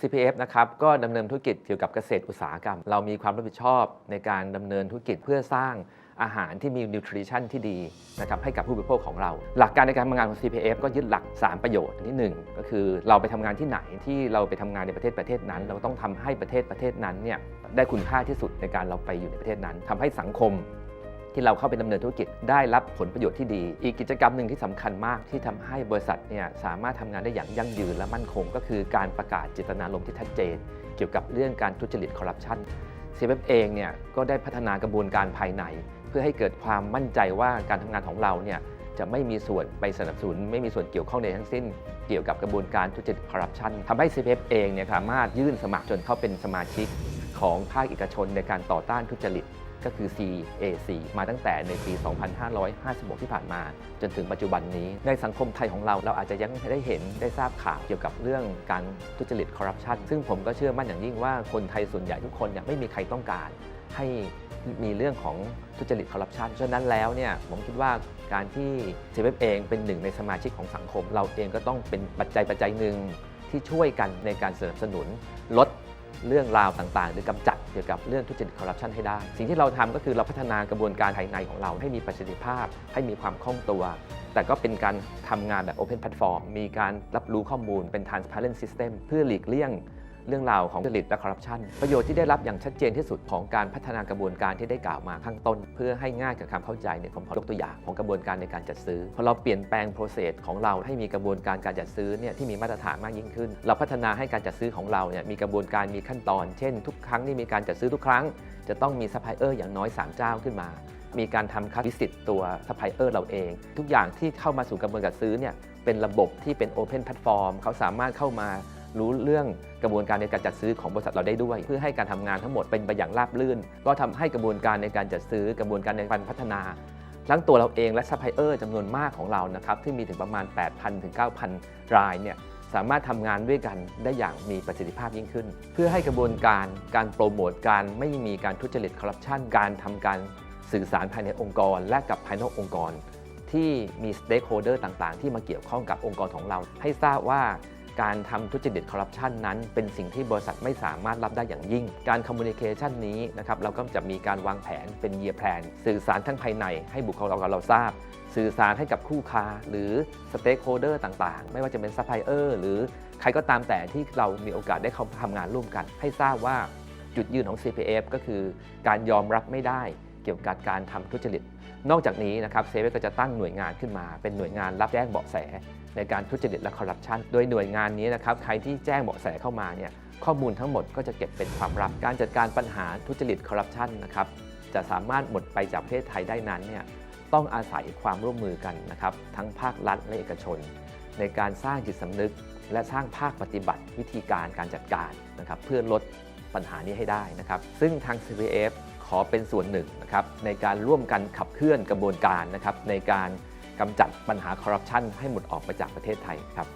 CPF นะครับก็ดำเนินธุรกิจเกี่ยวกับเกษตรอุตสาหกรรม เรามีความรับผิดชอบในการดำเนินธุรกิจเพื่อสร้างอาหารที่มีนิวทริชั่นที่ดีนะครับให้กับผู้บริโภคของเรา หลักการในการทำงานของ CPF ก็ยึดหลัก 3 ประโยชน์อันที่หนึ่งก็คือเราไปทำงานที่ไหนที่เราไปทำงานในประเทศประเทศนั้น เราต้องทำให้ประเทศประเทศนั้นเนี่ยได้คุณค่าที่สุดในการเราไปอยู่ในประเทศนั้นทำให้สังคม ที่เราเข้าไปดำเนินธุรกิจได้รับผลประโยชน์ที่ดี อีกกิจกรรมหนึ่งที่สำคัญมากที่ทำให้บริษัทเนี่ยสามารถทำงานได้อย่างยั่งยืนและมั่นคง ก็คือการประกาศเจตนารมณ์ที่ชัดเจน เกี่ยวกับเรื่องการทุจริตคอร์รัปชัน CFF เองเนี่ยก็ได้พัฒนากระบวนการภายใน เพื่อให้เกิดความมั่นใจว่าการทำงานของเราเนี่ยจะไม่มีส่วนไปสนับสนุน ไม่มีส่วนเกี่ยวข้องใดทั้งสิ้น เกี่ยวกับกระบวนการทุจริตคอร์รัปชันทำให้ CFF เองเนี่ยสามารถยื่นสมัครจนเข้าเป็นสมาชิกของภาคเอกชนในการต่อต้านทุจริต ก็คือ CAC มาตั้งแต่ในปี 2556 ที่ผ่านมา จนถึงปัจจุบันนี้ ในสังคมไทยของเราเราอาจจะยังไม่ได้เห็นได้ทราบข่าวเกี่ยวกับเรื่องการทุจริตคอร์รัปชันซึ่งผมก็เชื่อมั่นอย่างยิ่งว่าคนไทยส่วนใหญ่ทุกคนเนี่ยไม่มีใครต้องการให้มีเรื่องของทุจริตคอร์รัปชันฉะนั้นแล้วเนี่ยผมคิดว่าการที่เซเว่นเองเป็นหนึ่งในสมาชิกของสังคม เราเองก็ต้องเป็นปัจจัยปัจจัยหนึ่งที่ช่วยกันในการสนับสนุนลดเรื่องราวต่างๆ หรือกำจัด เกี่ยวกับเรื่องทุจริตคอร์รัปชันให้ได้ สิ่งที่เราทำก็คือเราพัฒนากระบวนการภายในของเราให้มีประสิทธิภาพ ให้มีความคล่องตัว แต่ก็เป็นการทำงานแบบ Open Platform มีการรับรู้ข้อมูลเป็น Transparent System เพื่อหลีกเลี่ยง เรื่องราวของจริตและคอร์รัปชันประโยชน์ที่ได้รับอย่างชัดเจนที่สุดของการพัฒนากระบวนการที่ได้กล่าวมาข้างต้น เพื่อให้ง่ายกับความเข้าใจเนี่ยผมขอยกตัวอย่างของกระบวนการในการจัดซื้อพอเราเปลี่ยนแปลง process ของเราให้มีกระบวนการการจัดซื้อเนี่ยที่มีมาตรฐานมากยิ่งขึ้น เราพัฒนาให้การจัดซื้อของเราเนี่ยมีกระบวนการมีขั้นตอน เช่น ทุกครั้งที่มีการจัดซื้อทุกครั้ง จะต้องมีซัพพลายเออร์อย่างน้อย 3 เจ้าขึ้นมามีการทำคัดวิสิตตัวซัพพลายเออร์เราเอง ทุกอย่างที่เข้ามาสู่กระบวนการซื้อเนี่ยเป็นระบบที่เป็น Open Platform เขาสามารถเข้ามา รู้เรื่องกระบวนการในการจัดซื้อของบริษัทเราได้ด้วย เพื่อให้การทำงานทั้งหมดเป็นไปอย่างราบรื่น ก็ทำให้กระบวนการในการจัดซื้อกระบวนการในการพัฒนาทั้งตัวเราเองและซัพพลายเออร์จำนวนมากของเรานะครับที่มีถึงประมาณ 8,000 ถึง 9,000 รายเนี่ยสามารถทำงานด้วยกันได้อย่างมีประสิทธิภาพยิ่งขึ้น เพื่อให้กระบวนการการโปรโมทการไม่มีการทุจริตคอร์รัปชันการทำการสื่อสารภายในองค์กร และกับภายนอกองค์กร ที่มีสเต็กโฮเดอร์ต่างๆ ที่มาเกี่ยวข้องกับองค์กรของเรา ให้ทราบว่า การทำทุจริตคอร์รัปชันนั้น เป็นสิ่งที่บริษัทไม่สามารถรับได้อย่างยิ่ง การคอมมูนิเคชันนี้นะครับเราก็จะมีการวางแผนเป็นเยียร์แพลนสื่อสารทั้งภายในให้บุคลากรเราทราบ สื่อสารให้กับคู่ค้า หรือสเต็กโฮเดอร์ต่างๆ ไม่ว่าจะเป็นซัพพลายเออร์หรือใครก็ตามแต่ที่เรามีโอกาสได้เข้าทำงานร่วมกัน ให้ทราบว่าจุดยืนของ CPF ก็คือการยอมรับไม่ได้เกี่ยวกับการทำทุจริต นอกจากนี้นะครับเซเว่นก็จะตั้งหน่วยงานขึ้นมา เป็นหน่วยงานรับแจ้งเบาะแส ในการทุจริตและคอร์รัปชันโดยหน่วยงานนี้นะครับใครที่แจ้งเบาะแสเข้ามาเนี่ยข้อมูลทั้งหมดก็จะเก็บเป็นความลับการจัดการปัญหาทุจริตคอร์รัปชันนะครับจะสามารถหมดไปจากประเทศไทยได้นั้นเนี่ยต้องอาศัยความร่วมมือกันนะครับทั้งภาครัฐและเอกชน ในการสร้างจิตสำนึก และสร้างภาคปฏิบัติวิธีการการจัดการนะครับเพื่อลดปัญหานี้ให้ได้นะครับซึ่งทาง CPF ขอเป็นส่วนหนึ่งนะครับในการร่วมกันขับเคลื่อนกระบวนการนะครับในการกำจัดปัญหาคอร์รัปชันให้หมดออกไปจากประเทศไทยครับ